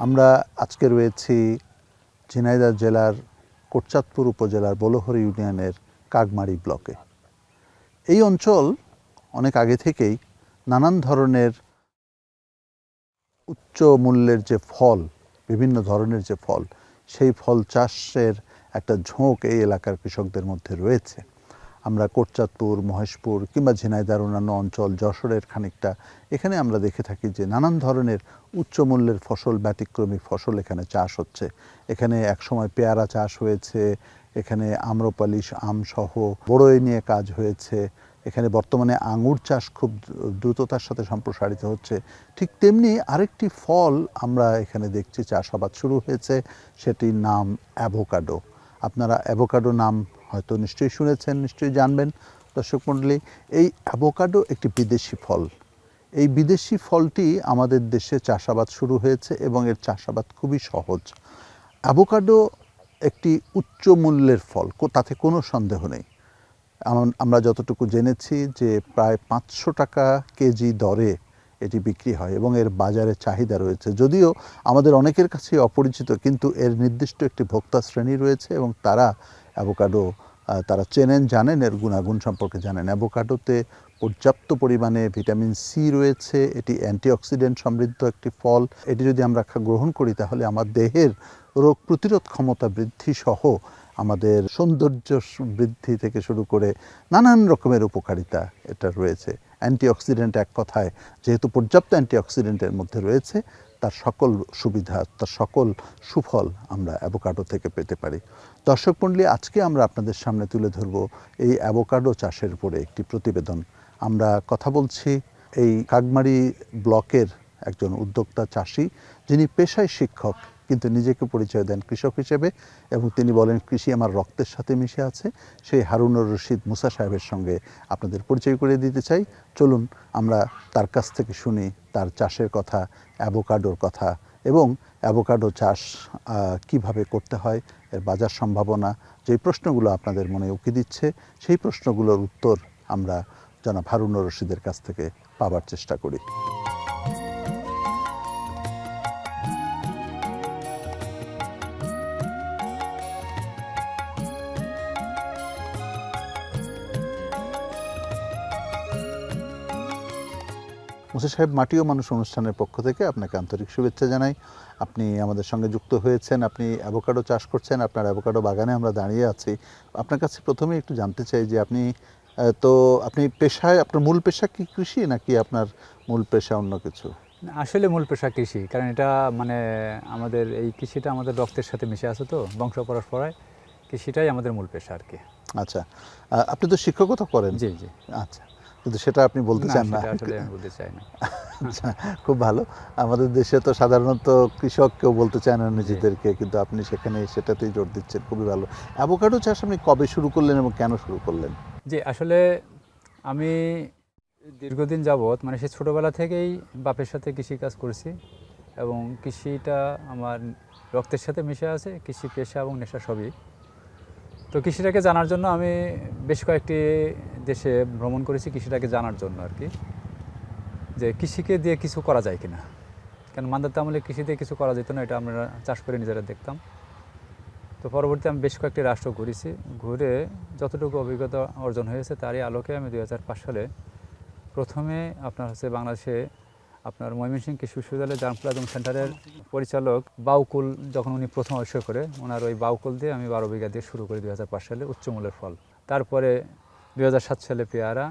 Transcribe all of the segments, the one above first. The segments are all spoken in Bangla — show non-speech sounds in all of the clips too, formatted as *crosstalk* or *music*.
আমরা আজকে রয়েছি ঝিনাইদহ জেলার কোটচাঁদপুর উপজেলার বলহরি ইউনিয়নের কাকমারি ব্লকে। এই অঞ্চল অনেক আগে থেকেই নানান ধরনের উচ্চ মূল্যের যে ফল, বিভিন্ন ধরনের যে ফল, সেই ফল চাষের একটা ঝোঁক এই এলাকার কৃষকদের মধ্যে রয়েছে। আমরা কোটচাঁদপুর, মহেশপুর কিংবা ঝিনাইদার অন্যান্য অঞ্চল, যশোরের খানিকটা, এখানে আমরা দেখে থাকি যে নানান ধরনের উচ্চ মূল্যের ফসল, ব্যতিক্রমী ফসল এখানে চাষ হচ্ছে। এখানে একসময় পেয়ারা চাষ হয়েছে, এখানে আম্রপালিশ, আমসহ বড়ই নিয়ে কাজ হয়েছে, এখানে বর্তমানে আঙুর চাষ খুব দ্রুততার সাথে সম্প্রসারিত হচ্ছে। ঠিক তেমনি আরেকটি ফল আমরা এখানে দেখছি, চাষাবাদ শুরু হয়েছে, সেটির নাম অ্যাভোকাডো। আপনারা অ্যাভোকাডো নাম হয়তো নিশ্চয়ই শুনেছেন, নিশ্চয়ই জানবেন। দর্শক মণ্ডলী, এই অ্যাভোকাডো একটি বিদেশি ফল। এই বিদেশি ফলটি আমাদের দেশে চাষাবাদ শুরু হয়েছে এবং এর চাষাবাদ খুবই সহজ। অ্যাভোকাডো একটি উচ্চ মূল্যের ফল তাতে কোনো সন্দেহ নেই। আমরা যতটুকু জেনেছি যে প্রায় পাঁচশো টাকা কেজি দরে এটি বিক্রি হয় এবং এর বাজারে চাহিদা রয়েছে। যদিও আমাদের অনেকের কাছে অপরিচিত, কিন্তু এর নির্দিষ্ট একটি ভোক্তা শ্রেণি রয়েছে এবং তারা অ্যাভোকাডো তারা চেনেন, জানেন, এর গুণাগুণ সম্পর্কে জানেন। অ্যাভোকাডোতে পর্যাপ্ত পরিমাণে ভিটামিন সি রয়েছে, এটি অ্যান্টিঅক্সিডেন্ট সমৃদ্ধ একটি ফল। এটি যদি আমরা গ্রহণ করি, তাহলে আমার দেহের রোগ প্রতিরোধ ক্ষমতা বৃদ্ধি সহ আমাদের সৌন্দর্য বৃদ্ধি থেকে শুরু করে নানান রকমের উপকারিতা এটা রয়েছে। অ্যান্টিঅক্সিডেন্ট এক কথায়, যেহেতু পর্যাপ্ত অ্যান্টিঅক্সিডেন্টের মধ্যে রয়েছে তার সকল সুবিধা, তার সকল সুফল আমরা অ্যাভোকাডো থেকে পেতে পারি। দর্শক মণ্ডলী, আজকে আমরা আপনাদের সামনে তুলে ধরব এই অ্যাভোকাডো চাষের উপরে একটি প্রতিবেদন। আমরা কথা বলছি এই কাকমারি ব্লকের একজন উদ্যোক্তা চাষি যিনি পেশায় শিক্ষক। কিন্তু নিজেকে পরিচয় দেন কৃষক হিসেবে এবং তিনি বলেন, কৃষি আমার রক্তের সাথে মিশে আছে। সেই হারুনুর রশিদ মুসা সাহেবের সঙ্গে আপনাদের পরিচয় করে দিতে চাই। চলুন, আমরা তার কাছ থেকে শুনি তার চাষের কথা, অ্যাভোকাডোর কথা এবং অ্যাভোকাডো চাষ কীভাবে করতে হয়, এর বাজার সম্ভাবনা যে প্রশ্নগুলো আপনাদের মনে উকি দিচ্ছে, সেই প্রশ্নগুলোর উত্তর আমরা জনাব হারুনুর রশিদের কাছ থেকে পাবার চেষ্টা করি। মুসা সাহেব মাটিও মানুষ অনুষ্ঠানের পক্ষ থেকে আপনাকে আন্তরিক শুভেচ্ছা জানাই। আপনি আমাদের সঙ্গে যুক্ত হয়েছেন আপনি অ্যাভোকাডো চাষ করছেন আপনার অ্যাভোকাডো বাগানে আমরা দাঁড়িয়ে আছি। আপনার কাছে প্রথমে একটু জানতে চাই যে আপনি তো আপনি পেশায় আপনার মূল পেশা কি কৃষি নাকি আপনার মূল পেশা অন্য কিছু? আসলে মূল পেশা কৃষি কারণ এটা মানে আমাদের এই কৃষিটা আমাদের রক্তের সাথে মিশে আছে তো বংশ পরস্পরায় কৃষিটাই আমাদের মূল পেশা আর কি। আচ্ছা আপনি তো শিক্ষকতা করেন। জি জি। আচ্ছা কিন্তু সেটা আপনি বলতে চান না। আসলে আমি বলতে চাই না। আচ্ছা খুব ভালো। আমাদের দেশে তো সাধারণত কৃষক কেউ বলতে চায় না নিজেদেরকে কিন্তু আপনি সেখানে সেটাতেই জোর দিচ্ছেন খুবই ভালো। অ্যাভোকাডো চাষ আপনি কবে শুরু করলেন এবং কেন শুরু করলেন? যে আসলে আমি দীর্ঘদিন যাবৎ মানে সে ছোটোবেলা থেকেই বাপের সাথে কৃষি কাজ করেছি এবং কৃষিটা আমার রক্তের সাথে মিশে আছে কৃষি পেশা এবং নেশা সবই। তো কৃষিটাকে জানার জন্য আমি বেশ কয়েকটি দেশে ভ্রমণ করেছি কৃষিটাকে জানার জন্য আর কি। যে কৃষিকে দিয়ে কিছু করা যায় কিনা। কারণ মান্দাতে আমলে কৃষি দিয়ে কিছু করা যেত না, এটা আমরা চাষ করে নিজেরা দেখতাম। তো পরবর্তী আমি বেশ কয়েকটি রাষ্ট্র ঘুরেছি। ঘুরে যতটুকু অভিজ্ঞতা অর্জন হয়েছে তারই আলোকে আমি দুই সালে প্রথমে আপনার হচ্ছে বাংলাদেশে আপনার ময়মনসিংহ কৃষি বিশ্ববিদ্যালয় জামপ্লাজম সেন্টারের পরিচালক বাউকুল, যখন উনি প্রথম আবিষ্কার করে, ওনার ওই বাউকুল দিয়ে আমি বারো বিঘা দিয়ে শুরু করি দুই হাজার পাঁচ সালে উচ্চ মূল্যের ফল। তারপরে দু হাজার সাত সালে পেয়ারা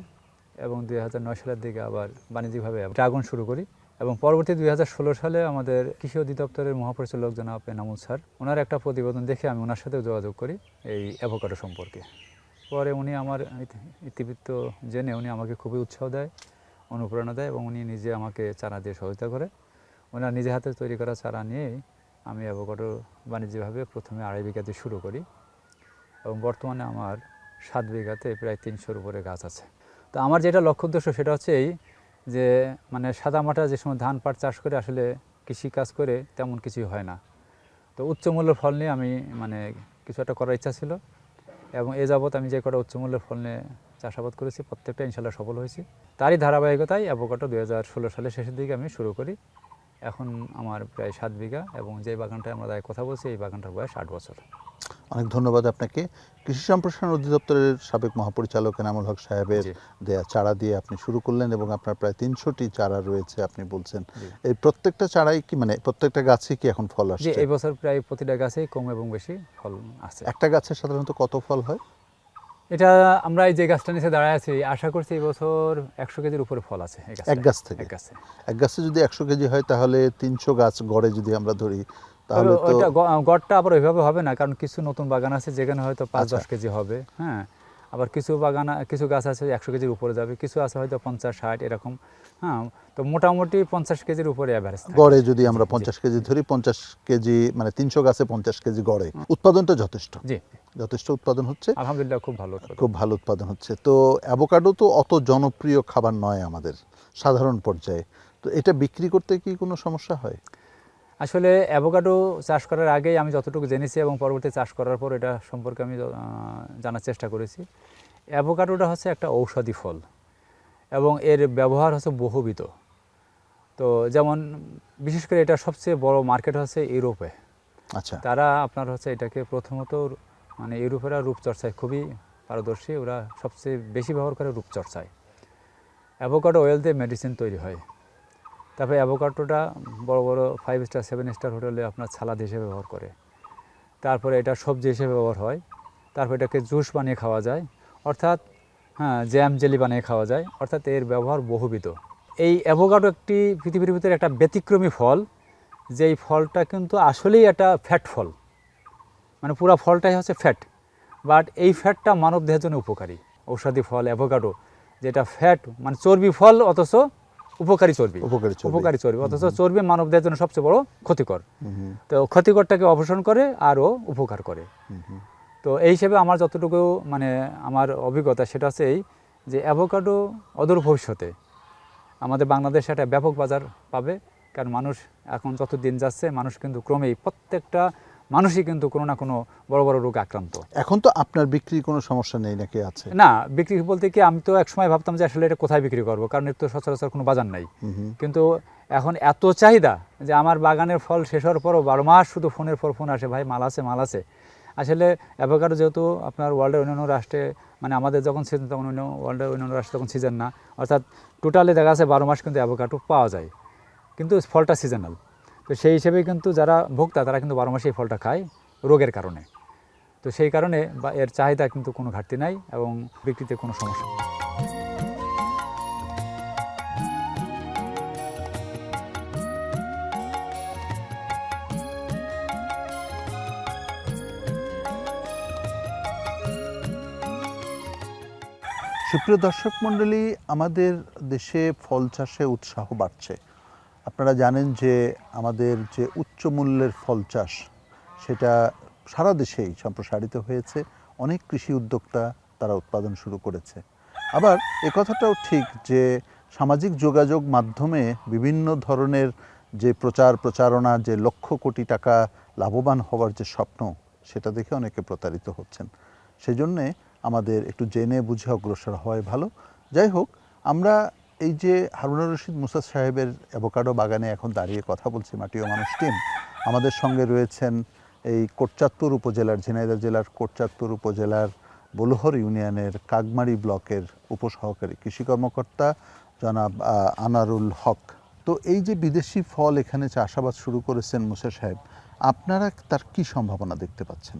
এবং দু হাজার নয় সালের দিকে আবার বাণিজ্যিকভাবে ড্রাগন শুরু করি এবং পরবর্তী দুই হাজার ষোলো সালে আমাদের কৃষি অধিদপ্তরের মহাপরিচালক জনাব এনামুল স্যার, ওনার একটা প্রতিবেদন দেখে আমি ওনার সাথেও যোগাযোগ করি এই অ্যাভোকাডো সম্পর্কে। পরে উনি আমার ইতিবৃত্ত জেনে উনি আমাকে খুবই উৎসাহ দেয়। অনুপ্রেরণা দেয় এবং উনি নিজে আমাকে চারা দিয়ে সহায়তা করে। ওনার নিজে হাতে তৈরি করা চারা নিয়েই আমি অ্যাভোকাডো বাণিজ্যিকভাবে প্রথমে আড়াই বিঘাতে শুরু করি এবং বর্তমানে আমার সাত বিঘাতে প্রায় তিনশোর উপরে গাছ আছে। তো আমার যেটা লক্ষ্য উদ্দেশ্য সেটা হচ্ছে এই যে মানে সাদা মাটা যে সময় ধান পাট চাষ করে আসলে কৃষি কাজ করে তেমন কিছুই হয় না। তো উচ্চ মূল্যের ফল নিয়ে আমি মানে কিছু একটা করার ইচ্ছা ছিল এবং এ যাবৎ আমি যে কটা উচ্চ মূল্যের ফল নিয়ে চাষাবাদ করেছি প্রত্যেকটা ইনশাল্লাহ সফল হয়েছি। তারই ধারাবাহিকতায় অ্যাভোকাটো দু হাজার ষোলো সালের শেষের দিকে আমি শুরু করি। এখন আমার প্রায় সাত বিঘা এবং যে বাগানটা আমরা তাই কথা বলছি এই বাগানটার বয়স আট বছর। অনেক ধন্যবাদ আপনাকে। কৃষি সম্প্রসারণ অধিদপ্তরের সাবেক মহাপরিচালক এনামুল হক সাহেবের। দেয়া চারা দিয়ে আপনি শুরু করলেন এবং আপনার প্রায় তিনশোটি চারা রয়েছে আপনি বলছেন। এই প্রত্যেকটা চারাই কি মানে প্রত্যেকটা গাছে কি এখন ফল আসছে? এই বছর প্রায় প্রতিটা গাছেই কম এবং বেশি ফল আছে একটা গাছে সাধারণত কত ফল হয়? এটা আমরা এই যে গাছটা নিচে দাঁড়ায় আছি আশা করছি এই বছর একশো কেজির উপরে ফল আছে এক গাছ থেকে? এক গাছে এক গাছে যদি একশো কেজি হয় তাহলে তিনশো গাছ গড়ে যদি আমরা ধরি তাহলে ওইটা গড়টা আবার ওইভাবে হবে না কারণ কিছু নতুন বাগান আছে যেখানে হয়তো পাঁচ আচ্ছা। দশ কেজি হবে হ্যাঁ আবার কিছু বাগান কিছু গাছ আছে একশো কেজির উপরে যাবে কিছু আছে হয়তো পঞ্চাশ ষাট এরকম হ্যাঁ তো মোটামুটি পঞ্চাশ কেজির উপরে অ্যাভারেজ গড়ে যদি আমরা। পঞ্চাশ কেজি ধরি পঞ্চাশ কেজি মানে তিনশো গাছে পঞ্চাশ কেজি গড়ে। উৎপাদনটা যথেষ্ট। জি। যথেষ্ট উৎপাদন হচ্ছে। আলহামদুলিল্লাহ খুব ভালো খুব ভালো উৎপাদন হচ্ছে। তো অ্যাভোকাডো তো অত জনপ্রিয় খাবার নয় আমাদের সাধারণ পর্যায়ে। তো এটা বিক্রি করতে কি কোনো সমস্যা হয়? আসলে অ্যাভোকাডো চাষ করার আগেই আমি যতটুকু জেনেছি এবং পরবর্তী চাষ করার পর এটা সম্পর্কে আমি জানার চেষ্টা করেছি। অ্যাভোকাডোটা হচ্ছে একটা ঔষধি ফল এবং এর ব্যবহার হচ্ছে বহুবিধ। তো যেমন বিশেষ করে এটা সবচেয়ে বড় মার্কেট হচ্ছে ইউরোপে। আচ্ছা। তারা আপনার হচ্ছে এটাকে প্রথমত মানে ইউরোপেরা রূপচর্চায় খুবই পারদর্শী ওরা সবচেয়ে বেশি ব্যবহার করে রূপচর্চায় অ্যাভোকাডো অয়েল দিয়ে মেডিসিন তৈরি হয়। তারপরে অ্যাভোকাডোটা বড় বড় ফাইভ স্টার সেভেন স্টার হোটেলে আপনার সালাদ হিসেবে ব্যবহার করে। তারপরে এটা সবজি হিসেবে ব্যবহার হয়। তারপর এটাকে জুস বানিয়ে খাওয়া যায়। অর্থাৎ হ্যাঁ জ্যাম জেলি বানিয়ে খাওয়া যায়। অর্থাৎ এর ব্যবহার বহুবিধ। এই অ্যাভোকাডো একটি পৃথিবীর ভিতরে একটা ব্যতিক্রমী ফল, যেই ফলটা কিন্তু আসলেই একটা ফ্যাট ফল। মানে পুরো ফলটাই হচ্ছে ফ্যাট বাট এই ফ্যাটটা মানব দেহের জন্য উপকারী। ঔষধি ফল, অ্যাভোকাডো, যেটা ফ্যাট মানে চর্বি ফল অথচ উপকারী চর্বি। উপকারী চর্বি। উপকারী চর্বি। অথচ চর্বি মানব দেহের জন্য সবচেয়ে বড় ক্ষতিকর। তো ক্ষতিকরটাকে অপসারণ করে আরও উপকার করে। তো এই হিসেবে আমার যতটুকু মানে আমার অভিজ্ঞতা সেটা হচ্ছে এই যে অ্যাভোকাডো অদূর ভবিষ্যতে। আমাদের বাংলাদেশে একটা ব্যাপক বাজার পাবে কারণ মানুষ এখন যত দিন যাচ্ছে মানুষ কিন্তু ক্রমেই প্রত্যেকটা মানুষই কিন্তু কোনো না কোনো বড় বড় রোগ আক্রান্ত। এখন তো আপনার বিক্রির কোনো সমস্যা নেই নাকি আছে? না বিক্রি বলতে কি আমি তো একসময় ভাবতাম যে আসলে এটা কোথায় বিক্রি করব কারণ এর তো সচরাচর কোনো বাজার নাই। কিন্তু এখন এত চাহিদা যে আমার বাগানের ফল শেষ হওয়ার পরও বারো মাস শুধু ফোনের পর ফোন আসে ভাই মাল আছে মাল আছে। আসলে অ্যাভোকাডো যেহেতু আপনার ওয়ার্ল্ডের অন্যান্য রাষ্ট্রে মানে আমাদের যখন সিজন তখন অন্য ওয়ার্ল্ডের অন্যান্য রাষ্ট্রে তখন সিজন না। অর্থাৎ টোটালি দেখা যাচ্ছে বারো মাস কিন্তু অ্যাভোকাডো পাওয়া যায়। কিন্তু ফলটা সিজনাল তো সেই হিসেবে কিন্তু যারা ভোক্তা, তারা কিন্তু বারো মাসে ফলটা খায় রোগের কারণে। তো সেই কারণে বা এর চাহিদা কিন্তু কোনো ঘাটতি নাই এবং বিক্রিতে কোনো সমস্যা সুপ্রিয় দর্শক মণ্ডলী, আমাদের দেশে ফল চাষে উৎসাহ বাড়ছে। আপনারা জানেন যে আমাদের যে উচ্চ মূল্যের ফল চাষ, সেটা সারা দেশেই সম্প্রসারিত হয়েছে। অনেক কৃষি উদ্যোক্তা তারা উৎপাদন শুরু করেছে। আবার এ কথাটাও ঠিক যে সামাজিক যোগাযোগ মাধ্যমে বিভিন্ন ধরনের যে প্রচার প্রচারণা, যে লক্ষ কোটি টাকা লাভবান হওয়ার যে স্বপ্ন, সেটা দেখে অনেকে প্রতারিত হচ্ছেন। সেজন্যে আমাদের একটু জেনে বুঝে অগ্রসর হয় ভালো। যাই হোক, আমরা এই যে হারুনুর রশিদ মুসাদ সাহেবের অ্যাভোকাডো বাগানে এখন দাঁড়িয়ে কথা বলছি মাটিও মানুষ টিম, আমাদের সঙ্গে রয়েছেন এই কোটচাঁদপুর উপজেলার, ঝিনাইদহ জেলার কোটচাঁদপুর উপজেলার বলুহর ইউনিয়নের কাগমারি ব্লকের উপসহকারী কৃষি কর্মকর্তা জনাব আনারুল হক। তো এই যে বিদেশি ফল এখানে চাষাবাদ শুরু করেছেন মুসা সাহেব, আপনারা তার কি সম্ভাবনা দেখতে পাচ্ছেন?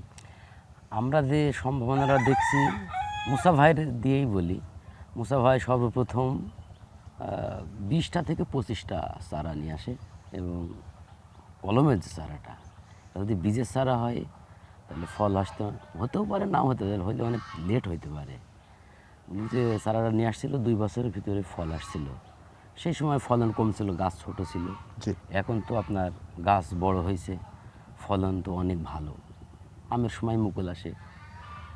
আমরা যে সম্ভাবনাটা দেখছি মুসা ভাইয়ের দিয়েই বলি মুসা ভাই সর্বপ্রথম বিশটা থেকে পঁচিশটা চারা নিয়ে আসে এবং কলমের যে চারাটা যদি বীজের চারা হয় তাহলে ফল আসতে হতেও পারে নাও হতে পারে হলে অনেক লেট হইতে পারে। যে চারাটা নিয়ে আসছিল দুই বছরের ভিতরে ফল আসছিল। সেই সময় ফলন কম ছিল গাছ ছোট ছিল। এখন তো আপনার গাছ বড় হয়েছে ফলন তো অনেক ভালো। আমের সময় মুকুল আসে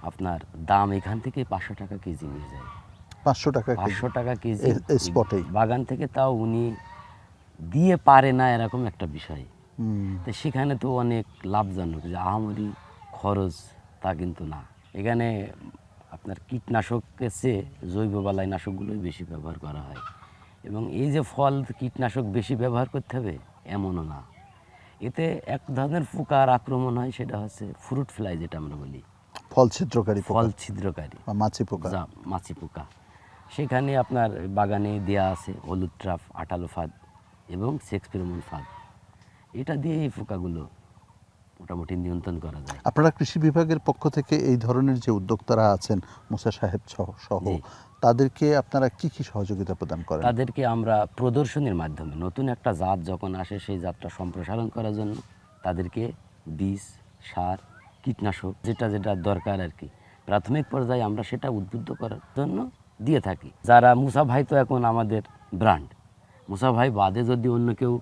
আপনার দাম এখান থেকে পাঁচশো টাকা কেজি নিয়ে যায়। পাঁচশো টাকা পাঁচশো টাকা কেজি। স্পটেই। বাগান থেকে তাও উনি দিয়ে পারে না এরকম একটা বিষয়। তো সেখানে তো অনেক লাভজনক যে আহামরি খরচ তা কিন্তু না। এখানে আপনার কীটনাশকের চেয়ে জৈব বালাই নাশকগুলোই বেশি ব্যবহার করা হয়। এবং এই যে ফল কীটনাশক বেশি ব্যবহার করতে হবে এমনও না। এতে এক ধরনের পোকার আক্রমণ হয় সেটা হচ্ছে ফ্রুট ফ্লাই যেটা আমরা বলি। ফল ছিদ্রকারী ফল ছিদ্রকারী। মাছি পোকা। মাছি পোকা। সেখানে আপনার বাগানে দেয়া আছে হলুদ ট্রাফ আটালো ফাঁদ এবং সেক্স ফেরোমন ফাঁদ। এটা দিয়ে এই পোকাগুলো মোটামুটি নিয়ন্ত্রণ করা যায়। আপনারা কৃষি বিভাগের পক্ষ থেকে এই ধরনের যে উদ্যোক্তারা আছেন মুসা সাহেব সহ সহ তাদেরকে আপনারা কি কি সহযোগিতা প্রদান করেন? তাদেরকে আমরা প্রদর্শনীর মাধ্যমে নতুন একটা জাত যখন আসে সেই জাতটা সম্প্রসারণ করার জন্য তাদেরকে বীজ সার কীটনাশক যেটা যেটা দরকার আর কি প্রাথমিক পর্যায়ে আমরা সেটা উদ্বুদ্ধ করার জন্য দিয়ে থাকি। যারা মুসা ভাই তো এখন আমাদের ব্র্যান্ড মুসা ভাই বাদে যদি অন্য কেউ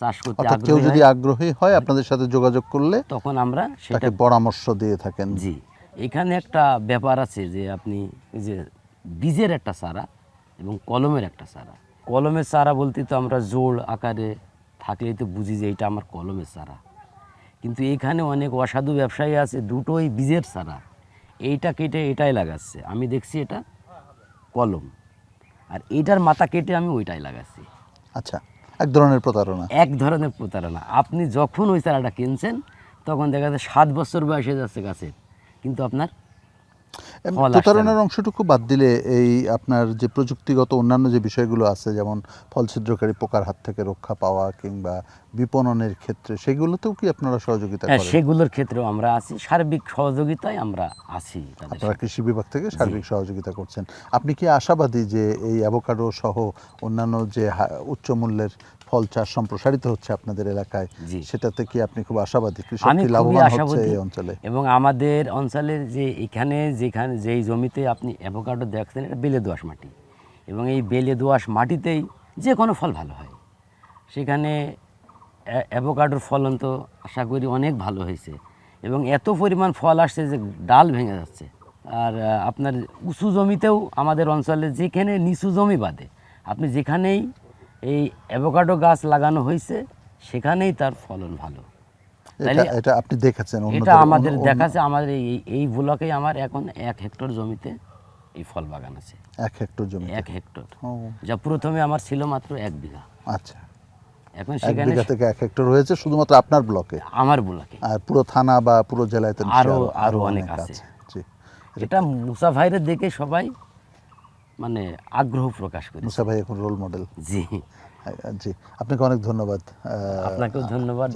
চাষ করতে কেউ যদি আগ্রহী হয় আপনাদের সাথে যোগাযোগ করলে তখন আমরা সেটা পরামর্শ দিয়ে থাকেন। জি। এখানে একটা ব্যাপার আছে যে আপনি যে বীজের একটা চারা এবং কলমের একটা চারা। কলমের চারা বলতে তো আমরা জোড় আকারে থাকলেই তো বুঝি যে এটা আমার কলমের চারা। কিন্তু এখানে অনেক অসাধু ব্যবসায়ী আছে দুটোই বীজের চারা। এইটা কেটে এটাই লাগাচ্ছে। আমি দেখছি এটা কলম। আর এটার মাথা কেটে আমি ওইটাই লাগাচ্ছি। আচ্ছা এক ধরনের প্রতারণা। এক ধরনের প্রতারণা। আপনি যখন ওই চারাটা কিনছেন তখন দেখা যাচ্ছে সাত বছর বয়সে যাচ্ছে গাছের। কিন্তু আপনার প্রতারণার অংশটুকু বাদ দিলে এই আপনার যে প্রযুক্তিগত অন্যান্য যে বিষয়গুলো আছে যেমন ফল ছিদ্রকারী পোকার হাত থেকে রক্ষা পাওয়া কিংবা বিপণনের ক্ষেত্রে সেগুলোতেও কি আপনারা সহযোগিতা হ্যাঁ করেন? সেগুলোর ক্ষেত্রেও আমরা আছি। সার্বিক সহযোগিতায় আমরা আছি আপনারা কৃষি বিভাগ থেকে সার্বিক সহযোগিতা করছেন। আপনি কি আশাবাদী যে এই অ্যাভোকাডো সহ অন্যান্য যে উচ্চ মূল্যের ফল চাষ সম্প্রসারিত হচ্ছে আপনাদের এলাকায়। সেটাতে কি আপনি খুব আশাবাদী? কৃষক কি লাভবান হচ্ছে এই অঞ্চলে? এবং আমাদের অঞ্চলের যে এখানে যেখানে যেই জমিতে আপনি অ্যাভোকাডো দেখছেন এটা বেলে দোয়াশ মাটি। এবং এই বেলে দোআঁশ মাটিতেই যে কোনো ফল ভালো হয়। সেখানে অ্যাভোকাডোর ফলন তো আশা করি অনেক ভালো হয়েছে। এবং এত পরিমাণ ফল আসছে যে ডাল ভেঙে যাচ্ছে। আর আপনার উঁচু জমিতেও আমাদের অঞ্চলে যেখানে নিচু জমি বাদে আপনি যেখানেই এই অ্যাভোকাডো গাছ লাগানো হয়েছে সেখানেই তার ফলন ভালো। এটা আপনি দেখেছেন এটা আমাদের দেখাচ্ছে আমাদের এই এই ব্লকে আমার এখন এক হেক্টর জমিতে এই ফল বাগান আছে। এক হেক্টর জমি এক হেক্টর যা প্রথমে আমার ছিল মাত্র এক বিঘা। আচ্ছা। এখন সেখানে বিঘা থেকে এক হেক্টর হয়েছে শুধুমাত্র আপনার ব্লকে? আমার ব্লকে। আর পুরো থানা বা পুরো জেলায় তো আরো- আরও অনেক আছে। এটা মুসা ভাইরে দেখে সবাই মানে আগ্রহ প্রকাশ করে মুসা ভাই এখন রোল মডেল জি। জি। আপনাকে অনেক ধন্যবাদ। আপনাকেও ধন্যবাদ।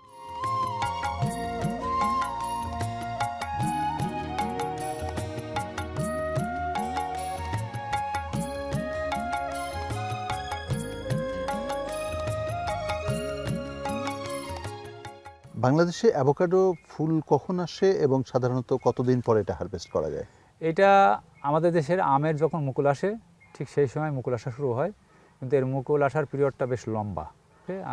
বাংলাদেশে অ্যাভোকাডো ফুল কখন আসে এবং সাধারণত কতদিন পরে এটা হারভেস্ট করা যায়? এটা আমাদের দেশের আমের যখন মুকুল আসে ঠিক সেই সময় মুকুল আসা শুরু হয়। কিন্তু এর মুকুল আসার পিরিয়ডটা বেশ লম্বা।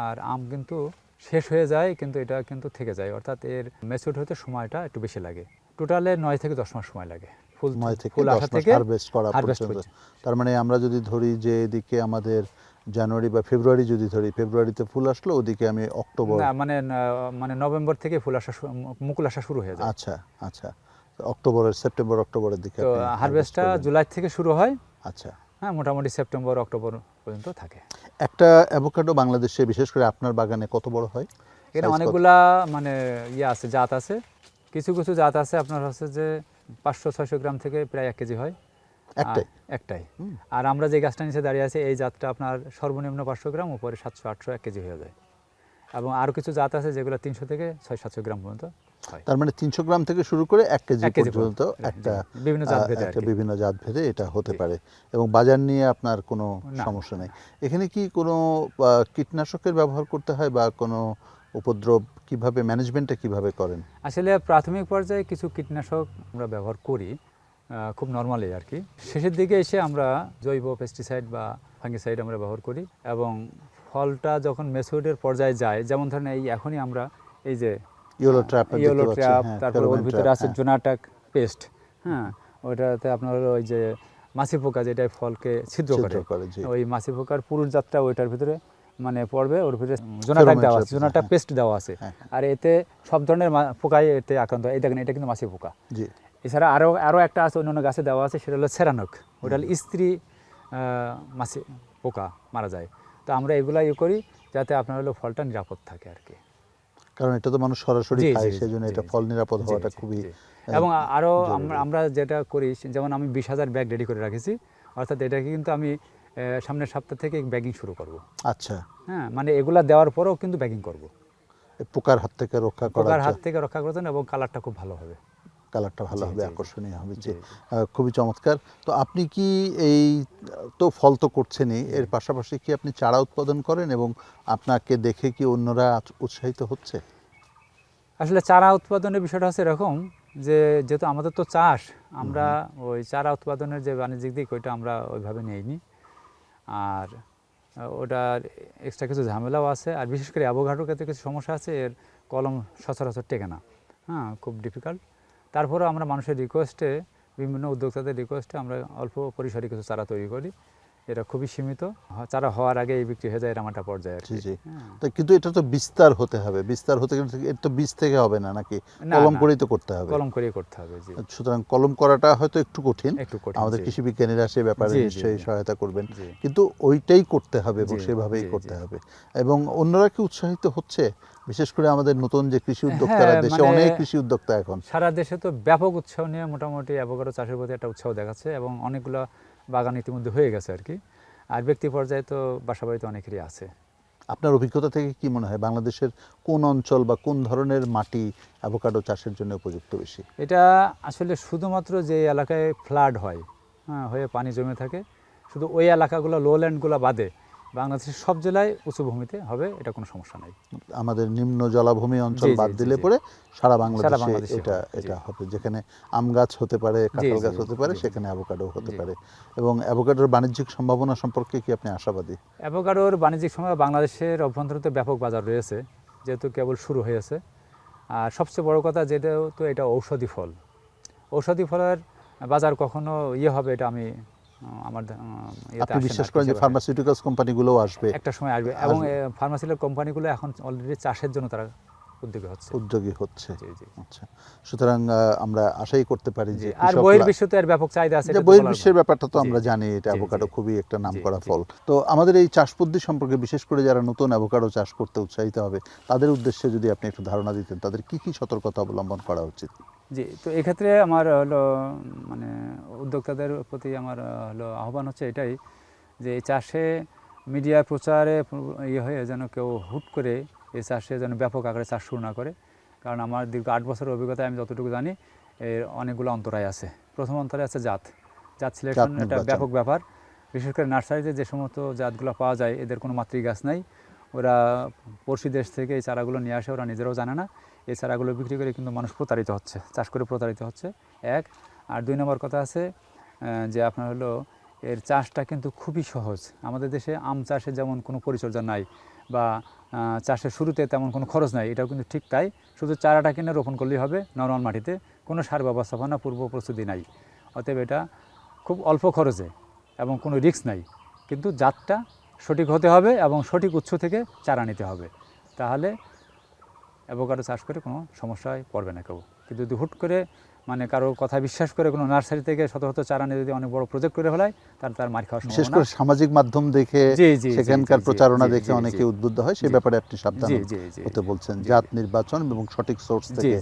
আর আম কিন্তু শেষ হয়ে যায় কিন্তু এটা কিন্তু থেকে যায়। অর্থাৎ এর ম্যাচিউর হতে সময়টা একটু বেশি লাগে। টোটালে নয় থেকে দশ মাস সময় লাগে। ফুল নয় থেকে ফুল দশ আসা মাস থেকে হারভেস্ট করা পর্যন্ত। তার মানে আমরা যদি ধরি যে এদিকে আমাদের জানুয়ারি বা ফেব্রুয়ারি যদি ধরি ফেব্রুয়ারিতে ফুল আসলো ওদিকে আমি অক্টোবর মানে মানে নভেম্বর থেকে ফুল আসা মুকুল আসা শুরু হয়ে যায়। আচ্ছা আচ্ছা। অক্টোবরের সেপ্টেম্বর অক্টোবরের দিকে হারভেস্টটা জুলাই থেকে শুরু হয়। আচ্ছা। হ্যাঁ মোটামুটি সেপ্টেম্বর অক্টোবর পর্যন্ত থাকে। একটা অ্যাভোকাডো বাংলাদেশে বিশেষ করে আপনার বাগানে কত বড় হয়? এখানে অনেকগুলা মানে ইয়ে আছে জাত আছে। কিছু কিছু জাত আছে আপনার হচ্ছে যে পাঁচশো ছয়শো গ্রাম থেকে প্রায় এক কেজি হয়। একটাই? একটাই। আর আমরা যে গাছটা নিচে দাঁড়িয়ে আছি এই জাতটা আপনার সর্বনিম্ন পাঁচশো গ্রাম উপরে সাতশো আটশো এক কেজি হয়ে যায়। এবং আরও কিছু জাত আছে যেগুলো তিনশো থেকে ছয় সাতশো গ্রাম পর্যন্ত। তার মানে তিনশো গ্রাম থেকে শুরু করে এক কেজি পর্যন্ত একটা একটা বিভিন্ন জাত ভেদে এটা হতে পারে। এবং বাজার নিয়ে আপনার কোনো সমস্যা নেই। এখানে কি কোনো কীটনাশকের ব্যবহার করতে হয় বা কোনো উপদ্রব কীভাবে ম্যানেজমেন্টটা কীভাবে করেন? আসলে প্রাথমিক পর্যায়ে কিছু কীটনাশক আমরা ব্যবহার করি খুব নর্মালি আর কি। শেষের দিকে এসে আমরা জৈব পেস্টিসাইড বা ফাঙ্গিসাইড আমরা ব্যবহার করি এবং ফলটা যখন মেসুডের পর্যায়ে যায় যেমন ধরেন এই এখনই আমরা এই যে ইয়েলো ট্র্যাপ ইয়েলো ট্র্যাপ তারপরে ওর ভিতরে আছে হ্যাঁ। জোনাটাক পেস্ট হ্যাঁ ওটাতে আপনার ওই যে মাছি পোকা যেটা ফলকে ছিদ্র করে। ওই মাছি পোকার পুরুষ জাতটা ওইটার ভিতরে মানে পড়বে ওর ভিতরে জোনাটাক দেওয়া আছে জোনাটাক হ্যাঁ। পেস্ট দেওয়া আছে। হ্যাঁ, আর এতে সব ধরনের পোকায় এতে আক্রান্ত হয়। এই দেখেন এটা কিন্তু মাছি পোকা। এছাড়া আরও আরও একটা আছে অন্যান্য গাছে দেওয়া আছে সেটা হলো সেরানক। ওটা হলো স্ত্রী মাছি পোকা মারা যায়। তো আমরা এগুলা ইয়ে করি যাতে আপনার হলো ফলটা নিরাপদ থাকে আর কি। কারণ এটা তো মানুষ সরাসরি খায় সেই জন্য এটা ফল নিরাপদ হওয়াটা খুবই এবং আরও আমরা যেটা করি যেমন আমি বিশ হাজার ব্যাগ রেডি করে রাখেছি অর্থাৎ এটাকে কিন্তু আমি সামনের সপ্তাহ থেকে ব্যাগিং শুরু করব। আচ্ছা। হ্যাঁ মানে এগুলা দেওয়ার পরেও কিন্তু ব্যাগিং করব। পোকার হাত থেকে রক্ষা পোকার করার হাত থেকে রক্ষা করতেন এবং কালারটা খুব ভালো হবে। কালারটা ভালো হবে। আকর্ষণীয় হবে যে খুবই চমৎকার। তো আপনি কি এই তো ফল তো করছেনই এর পাশাপাশি কি আপনি চারা উৎপাদন করেন এবং আপনাকে দেখে কি অন্যরা উৎসাহিত হচ্ছে? আসলে চারা উৎপাদনের বিষয়টা হচ্ছে এরকম যে যেহেতু আমাদের তো চাষ আমরা ওই চারা উৎপাদনের যে বাণিজ্যিক দিক ওইটা আমরা ওইভাবে নেইনি। আর ওটার এক্সট্রা কিছু ঝামেলাও আছে আর বিশেষ করে অ্যাভোঘাটোর ক্ষেত্রে কিছু সমস্যা আছে এর কলম সচরাচর টেকে না। হ্যাঁ খুব ডিফিকাল্ট তারপরেও আমরা মানুষের রিকোয়েস্টে বিভিন্ন উদ্যোক্তাদের রিকোয়েস্টে আমরা অল্প পরিসরে কিছু চারা তৈরি করি। এটা খুবই সীমিত। চারা হওয়ার আগে এই বিক্রি হয়ে যায় এরকম একটা পর্যায়ে আর জি কি। জি। হ্যাঁ। তো কিন্তু এটা তো বিস্তার হতে হবে। বিস্তার হতে গেলে এর তো বীজ থেকে হবে না নাকি? কলম করেই তো করতে হবে। কলম করেই করতে হবে জি। সুতরাং কলম করাটা হয়তো একটু কঠিন। একটু কঠিন আমাদের কৃষি বিজ্ঞানীরা সে ব্যাপারে নিশ্চয়ই সহায়তা করবেন। কিন্তু ওইটাই করতে হবে এবং সেভাবেই করতে হবে। এবং অন্যরা কি উৎসাহিত হচ্ছে? বিশেষ করে আমাদের নতুন যে কৃষি উদ্যোক্তারা হ্যাঁ, দেশে মানে- অনেক কৃষি উদ্যোক্তা এখন। সারা দেশে তো ব্যাপক উৎসাহ নিয়ে মোটামুটি অ্যাভোকাডো চাষের প্রতি একটা উৎসাহ দেখাচ্ছে এবং অনেকগুলো বাগান ইতিমধ্যে হয়ে গেছে আর কি। আর ব্যক্তি পর্যায়ে তো বাসা বাড়িতে অনেকেরই আছে। আপনার অভিজ্ঞতা থেকে কি মনে হয় বাংলাদেশের কোন অঞ্চল বা কোন ধরনের মাটি অ্যাভোকাডো চাষের জন্য উপযুক্ত বেশি? এটা আসলে শুধুমাত্র যে এলাকায় ফ্লাড হয় হ্যাঁ হয়ে পানি জমে থাকে শুধু ওই এলাকাগুলো লোল্যান্ডগুলো বাদে বাংলাদেশের সব জেলায় উঁচু ভূমিতে হবে এটা কোনো সমস্যা নাই। আমাদের নিম্ন জলাভূমি অঞ্চল বাদ দিলে পরে সারা বাংলাদেশে এটা এটা হবে। যেখানে আম গাছ হতে পারে কাঁঠাল গাছ হতে পারে। সেখানে অ্যাভোকাডো হতে পারে। এবং অ্যাভোকাডোর বাণিজ্যিক সম্ভাবনা সম্পর্কে কি আপনি আশাবাদী? অ্যাভোকাডোর বাণিজ্যিক সময় বাংলাদেশের অভ্যন্তরে ব্যাপক বাজার রয়েছে যেহেতু কেবল শুরু হয়েছে। আর সবচেয়ে বড় কথা যেটা তো এটা ঔষধি ফল। ঔষধি ফলের বাজার কখনো ইয়ে হবে এটা আমি আমার আপনি বিশ্বাস করেন যে ফার্মাসিউটিক্যালস কোম্পানিগুলোও আসবে। একটা সময় আসবে। এবং ফার্মাসিউটিক্যাল কোম্পানিগুলো এখন অলরেডি চাষের জন্য তারা উদ্যোগী হচ্ছে। উদ্যোগী হচ্ছে। আচ্ছা। সুতরাং আমরা আশাই করতে পারি যে আর বহির্বিশ্বে তো এর ব্যাপক চাহিদা আছে বলার বিশ্বের ব্যাপারটা তো আমরা জানি এটা অ্যাভোকাডো খুবই একটা নাম করা ফল। তো আমাদের এই চাষ পদ্ধতি সম্পর্কে বিশেষ করে যারা নতুন অ্যাভোকাডো চাষ করতে উৎসাহিত হবে তাদের উদ্দেশ্যে যদি আপনি একটু ধারণা দিতেন তাদের কি কি সতর্কতা অবলম্বন করা উচিত? জি তো এক্ষেত্রে আমার হলো মানে উদ্যোক্তাদের প্রতি আমার হলো আহ্বান হচ্ছে এটাই যে এই চাষে মিডিয়া প্রচারে ইয়ে হয়ে যেন কেউ হুট করে এই চাষে যেন ব্যাপক আকারে চাষ শুরু না করে। কারণ আমার দীর্ঘ আট বছরের অভিজ্ঞতায় আমি যতটুকু জানি এর অনেকগুলো অন্তরায় আছে। প্রথম অন্তরায় আছে জাত। জাত সিলেকশন একটা ব্যাপক ব্যাপার। বিশেষ করে নার্সারিতে যে সমস্ত জাতগুলো পাওয়া যায় এদের কোনো মাতৃ গাছ নাই। ওরা পড়শি দেশ থেকে এই চারাগুলো নিয়ে আসে, ওরা নিজেরাও জানে না। এই চারাগুলো বিক্রি করে কিন্তু মানুষ প্রতারিত হচ্ছে, চাষ করে প্রতারিত হচ্ছে। এক, আর দুই নম্বর কথা আছে যে আপনার হলো, এর চাষটা কিন্তু খুবই সহজ। আমাদের দেশে আম চাষে যেমন কোনো পরিচর্যা নাই বা চাষের শুরুতে তেমন কোনো খরচ নাই, এটাও কিন্তু ঠিক তাই। শুধু চারাটা কিনে রোপণ করলেই হবে নর্মাল মাটিতে, কোনো সার ব্যবস্থাপনা পূর্ব প্রস্তুতি নাই। অতএব এটা খুব অল্প খরচে এবং কোনো রিস্ক নাই। কিন্তু জাতটা সঠিক হতে হবে এবং সঠিক উৎস থেকে চারা নিতে হবে। তাহলে অ্যাভোকাডো চাষ করে কোনো সমস্যায় পড়বে না কেউ। কিন্তু যদি হুট করে মানে কারও কথা বিশ্বাস করে কোনো নার্সারি থেকে শত শত চারা নিয়ে যদি অনেক বড় প্রজেক্ট করে ফেলায় তাহলে তার মার খাওয়ার বিশেষ করে সামাজিক মাধ্যম দেখে সেখানকার প্রচারণা দেখে অনেকে উদ্বুদ্ধ হয় সেই ব্যাপারে আপনি সাবধান হতে বলছেন জাত নির্বাচন এবং সঠিক সোর্স থেকে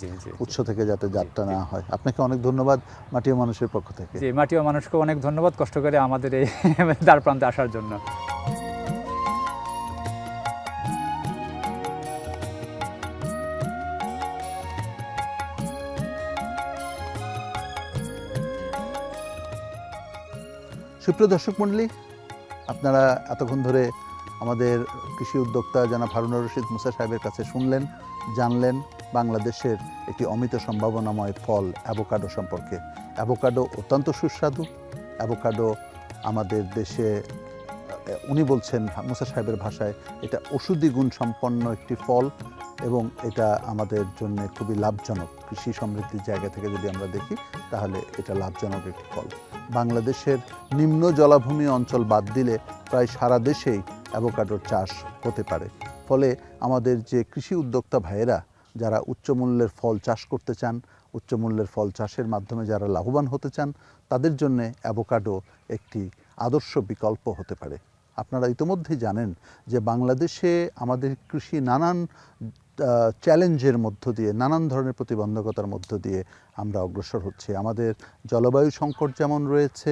উৎস থেকে যাতে জাতটা না হয়। আপনাকে অনেক ধন্যবাদ মাটিও মানুষের পক্ষ থেকে। জি মাটিও মানুষকে অনেক ধন্যবাদ কষ্ট করে আমাদের এই *laughs* দ্বার প্রান্তে আসার জন্য। সুপ্রিয় দর্শক মণ্ডলী, আপনারা এতক্ষণ ধরে আমাদের কৃষি উদ্যোক্তা জানা হারুনুর রশিদ মুসা সাহেবের কাছে শুনলেন, জানলেন বাংলাদেশের একটি অমিত সম্ভাবনাময় ফল, অ্যাভোকাডো সম্পর্কে। অ্যাভোকাডো অত্যন্ত সুস্বাদু। অ্যাভোকাডো আমাদের দেশে উনি বলছেন মুসা সাহেবের ভাষায়, এটা ওষুধি গুণ সম্পন্ন একটি ফল। এবং এটা আমাদের জন্য খুবই লাভজনক। কৃষি সমৃদ্ধির জায়গা থেকে যদি আমরা দেখি, তাহলে এটা লাভজনক একটি ফল। বাংলাদেশের নিম্ন জলাভূমি অঞ্চল বাদ দিলে প্রায় সারা দেশেই অ্যাভোকাডোর চাষ হতে পারে। ফলে আমাদের যে কৃষি উদ্যোক্তা ভাইয়েরা, যারা উচ্চ মূল্যের ফল চাষ করতে চান উচ্চ মূল্যের ফল চাষের মাধ্যমে যারা লাভবান হতে চান, তাদের জন্য অ্যাভোকাডো একটি আদর্শ বিকল্প হতে পারে। আপনারা ইতোমধ্যেই জানেন যে বাংলাদেশে আমাদের কৃষি নানান চ্যালেঞ্জের মধ্য দিয়ে, নানান ধরনের প্রতিবন্ধকতার মধ্য দিয়ে আমরা অগ্রসর হচ্ছি। আমাদের জলবায়ু সংকট যেমন রয়েছে,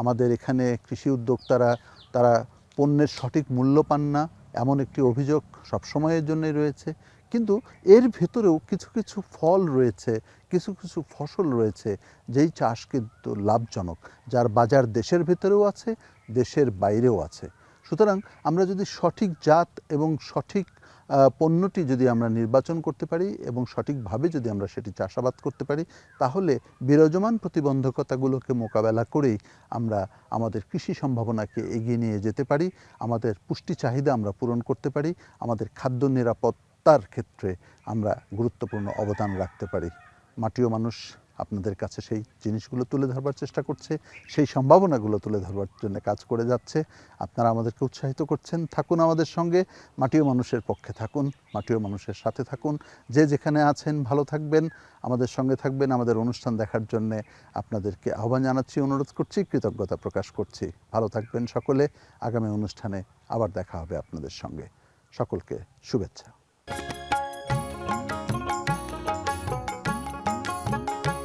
আমাদের এখানে কৃষি উদ্যোক্তারা, তারা পণ্যের সঠিক মূল্য পান না, এমন একটি অভিযোগ সবসময়ের জন্যই রয়েছে। কিন্তু এর ভেতরেও কিছু কিছু ফল রয়েছে, কিছু কিছু ফসল রয়েছে, যেই চাষ কিন্তু লাভজনক, যার বাজার দেশের ভেতরেও আছে, দেশের বাইরেও আছে। সুতরাং আমরা যদি সঠিক জাত এবং সঠিক পণ্যটি যদি আমরা নির্বাচন করতে পারি এবং সঠিকভাবে যদি আমরা সেটি চাষাবাদ করতে পারি, তাহলে বিরাজমান প্রতিবন্ধকতাগুলোকে মোকাবেলা করেই আমরা আমাদের কৃষি সম্ভাবনাকে এগিয়ে নিয়ে যেতে পারি, আমাদের পুষ্টি চাহিদা আমরা পূরণ করতে পারি, আমাদের খাদ্য নিরাপত্তার ক্ষেত্রে আমরা গুরুত্বপূর্ণ অবদান রাখতে পারি। মাটিও মানুষ আপনাদের কাছে সেই জিনিসগুলো তুলে ধরবার চেষ্টা করছে, সেই সম্ভাবনাগুলো তুলে ধরবার জন্য কাজ করে যাচ্ছে। আপনারা আমাদেরকে উৎসাহিত করছেন। থাকুন আমাদের সঙ্গে। মাটিও মানুষের পক্ষে থাকুন। মাটিও মানুষের সাথে থাকুন। যে যেখানে আছেন, ভালো থাকবেন। আমাদের সঙ্গে থাকবেন। আমাদের অনুষ্ঠান দেখার জন্য আপনাদেরকে আহ্বান জানাচ্ছি, অনুরোধ করছি, কৃতজ্ঞতা প্রকাশ করছি। ভালো থাকবেন সকলে। আগামী অনুষ্ঠানে আবার দেখা হবে আপনাদের সঙ্গে। সকলকে শুভেচ্ছা।